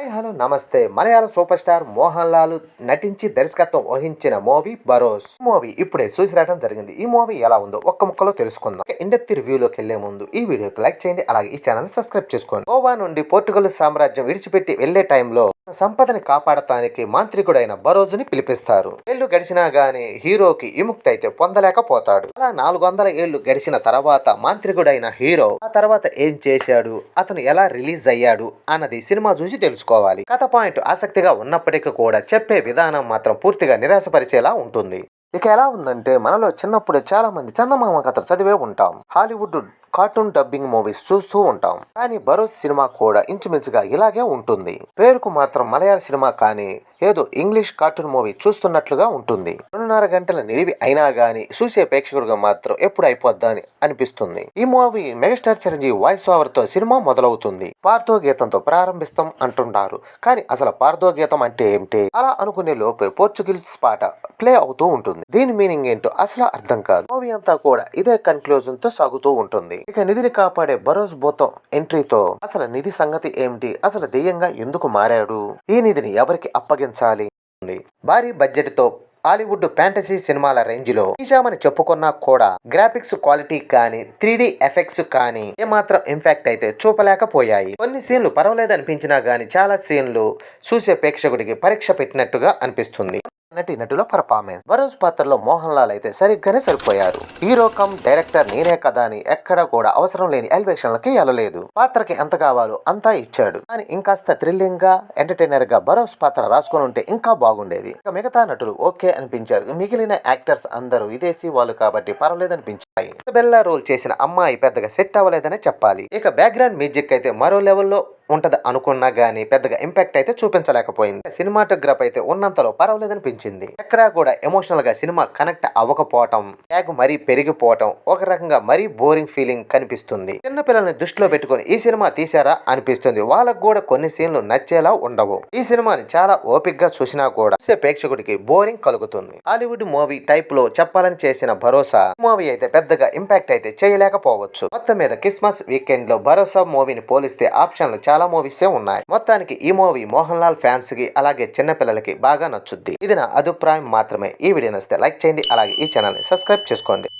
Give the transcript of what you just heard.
Hi hello నమస్తే. మలయాళ super star Mohan Lal నటించి దర్శకత్వం వహించిన మూవీ బరోస్. మూవీ ఇప్పుడే చూసి రావడం జరిగింది. ఈ మూవీ ఎలా ఉందో ఒక్క ముక్కలో తెలుసుకుందాం. ఇండెప్త్ రివ్యూలోకి వెళ్ళే ముందు ఈ వీడియోకి లైక్ చేయండి అలాగే ఈ ఛానల్ సబ్స్క్రైబ్ చేసుకోండి. గోవా నుండి పోర్టుగల్ సామ్రాజ్యం విడిచిపెట్టి వెళ్ళే టైంలో సంపదని కాపాడటానికి మాంత్రికుడైన బరోజుని పిలిపిస్తారు. ఏళ్ళు గడిచినా గానీ హీరోకి విముక్తి అయితే పొందలేకపోతాడు. అలా నాలుగు వందల ఏళ్ళు గడిచిన తర్వాత మాంత్రికుడైన హీరో ఆ తర్వాత ఏం చేశాడు? అతను ఎలా రిలీజ్ అయ్యాడు? అన్నది సినిమా చూసి తెలుసుకోవాలి కథ పాయింట్ ఆసక్తిగా ఉన్నప్పటికీ కూడా చెప్పే విధానం మాత్రం పూర్తిగా నిరాశపరిచేలా ఉంటుంది. ఇక ఎలా ఉందంటే మనలో చిన్నప్పుడు చాలా మంది చందమామ కథలు చదివే ఉంటాం. హాలీవుడ్ కార్టూన్ డబ్బింగ్ మూవీస్ చూస్తూ ఉంటాం. కానీ బరోస్ సినిమా కూడా ఇంచుమించుగా ఇలాగే ఉంటుంది. పేరుకు మాత్రం మలయాళ సినిమా కానీ ఏదో ఇంగ్లీష్ కార్టూన్ మూవీ చూస్తున్నట్లుగా ఉంటుంది. రెండున్నర గంటల నిడివి అయినా గానీ చూసే ప్రేక్షకుడిగా మాత్రం ఎప్పుడు అయిపోద్దా అని అనిపిస్తుంది. ఈ మూవీ మెగాస్టార్ చిరంజీవి వాయిస్ ఓవర్తో సినిమా మొదలవుతుంది. పార్థో గీతంతో ప్రారంభిస్తాం అంటున్నారు కానీ అసలు పార్థో గీతం అంటే ఏమిటి? అలా అనుకునే లోపే పోర్చుగీస్ పాట ప్లే అవుతూ ఉంటుంది. దీని మీనింగ్ ఏంటో అసలు అర్థం కాదు. మూవీ అంతా కూడా ఇదే కన్క్లూజన్తో సాగుతూ ఉంటుంది. ఇక నిధిని కాపాడే బరోస్ బోతం ఎంట్రీతో అసలు నిధి సంగతి ఏమిటి? అసలు దెయ్యంగా ఎందుకు మారాడు? ఈ నిధిని ఎవరికి అప్పగించాలి? భారీ బడ్జెట్తో హాలీవుడ్ ఫ్యాంటసీ సినిమాల రేంజ్లో తీసామని చెప్పుకున్నా కూడా గ్రాఫిక్స్ క్వాలిటీ కానీ త్రీ ఎఫెక్ట్స్ కానీ ఏమాత్రం ఇంపాక్ట్ అయితే చూపలేకపోయాయి. కొన్ని సీన్లు పర్వాలేదు అనిపించినా గానీ చాలా సీన్లు చూసే ప్రేక్షకుడికి పరీక్ష పెట్టినట్టుగా అనిపిస్తుంది. నటి నటుల పర్ఫార్మెన్స్. బరోజ్ పాత్రలో మోహన్ లాల్ అయితే సరిగ్గానే సరిపోయారు. హీరో కమ్ డైరెక్టర్ నేనే కదా అని ఎక్కడ కూడా అవసరం లేని ఎలివేషన్లకి వెళ్ళలేదు పాత్రకి ఎంత కావాలో అంతా ఇచ్చాడు. కానీ ఇంకాస్త థ్రిల్లింగ్గా ఎంటర్టైనర్గా బరోస్ పాత్ర రాసుకొని ఉంటే ఇంకా బాగుండేది. ఇక మిగతా నటులు ఓకే అనిపించారు. మిగిలిన యాక్టర్స్ అందరూ విదేశీ వాళ్ళు కాబట్టి పర్వాలేదు అనిపించారు అనిపించాయి బెల్లా రోల్ చేసిన అమ్మాయి పెద్దగా సెట్ అవ్వలేదనే చెప్పాలి. ఇక బ్యాక్గ్రౌండ్ మ్యూజిక్ అయితే మరో లెవెల్లో ఉంటది అనుకున్నా గానీ పెద్దగా ఇంపాక్ట్ అయితే చూపించలేకపోయింది. సినిమాటోగ్రాఫ్ అయితే ఉన్నంతలో పర్వాలేదనిపించింది. ఎక్కడా కూడా ఎమోషనల్గా సినిమా కనెక్ట్ అవ్వకపోవటం ట్యాగ్ మరీ పెరిగిపోవటం ఒక రకంగా మరీ బోరింగ్ ఫీలింగ్ కనిపిస్తుంది. చిన్న పిల్లల్ని దృష్టిలో పెట్టుకొని ఈ సినిమా తీసారా అనిపిస్తుంది. వాళ్ళకు కూడా కొన్ని సీన్లు నచ్చేలా ఉండవు. ఈ సినిమాని చాలా ఓపిక్గా చూసినా కూడా ప్రేక్షకుడికి బోరింగ్ కలుగుతుంది. హాలీవుడ్ మూవీ టైప్లో చెప్పాలని చేసిన భరోసా. మూవీ అయితే పెద్దగా ఇంపాక్ట్ అయితే చేయలేకపోవచ్చు. మొత్తం మీద క్రిస్మస్ వీకెండ్లో భరోసా మూవీని పోలిస్తే ఆప్షన్లు చాలా మూవీసే ఉన్నాయి. మొత్తానికి ఈ మూవీ మోహన్ లాల్ ఫ్యాన్స్కి అలాగే చిన్న పిల్లలకి బాగా నచ్చుద్ది. ఇది నా అభిప్రాయం మాత్రమే. ఈ వీడియో నచ్చితే లైక్ చేయండి. అలాగే ఈ ఛానల్ని సబ్స్క్రైబ్ చేసుకోండి.